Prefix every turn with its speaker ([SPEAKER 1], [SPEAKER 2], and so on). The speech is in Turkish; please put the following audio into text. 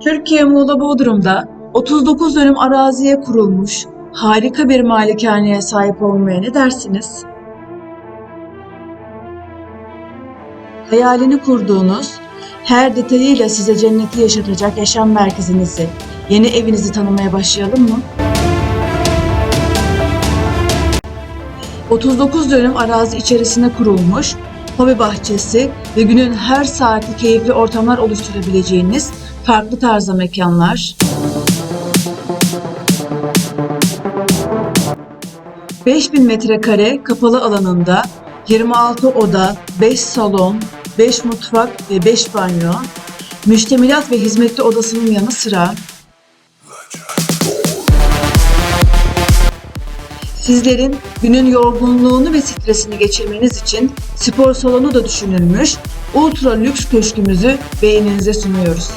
[SPEAKER 1] Türkiye Muğla Bodrum'da 39 dönüm araziye kurulmuş harika bir malikaneye sahip olmaya ne dersiniz? Hayalini kurduğunuz, her detayıyla size cenneti yaşatacak yaşam merkezinizi, yeni evinizi tanımaya başlayalım mı? 39 dönüm arazi içerisine kurulmuş, hobi bahçesi ve günün her saati keyifli ortamlar oluşturabileceğiniz farklı tarzda mekanlar, 5000 metrekare kapalı alanında 26 oda, 5 salon, 5 mutfak ve 5 banyo, müştemilat ve hizmetli odasının yanı sıra Sizlerin günün yorgunluğunu ve stresini geçirmeniz için spor salonu da düşünülmüş ultra lüks köşkümüzü beğeninize sunuyoruz.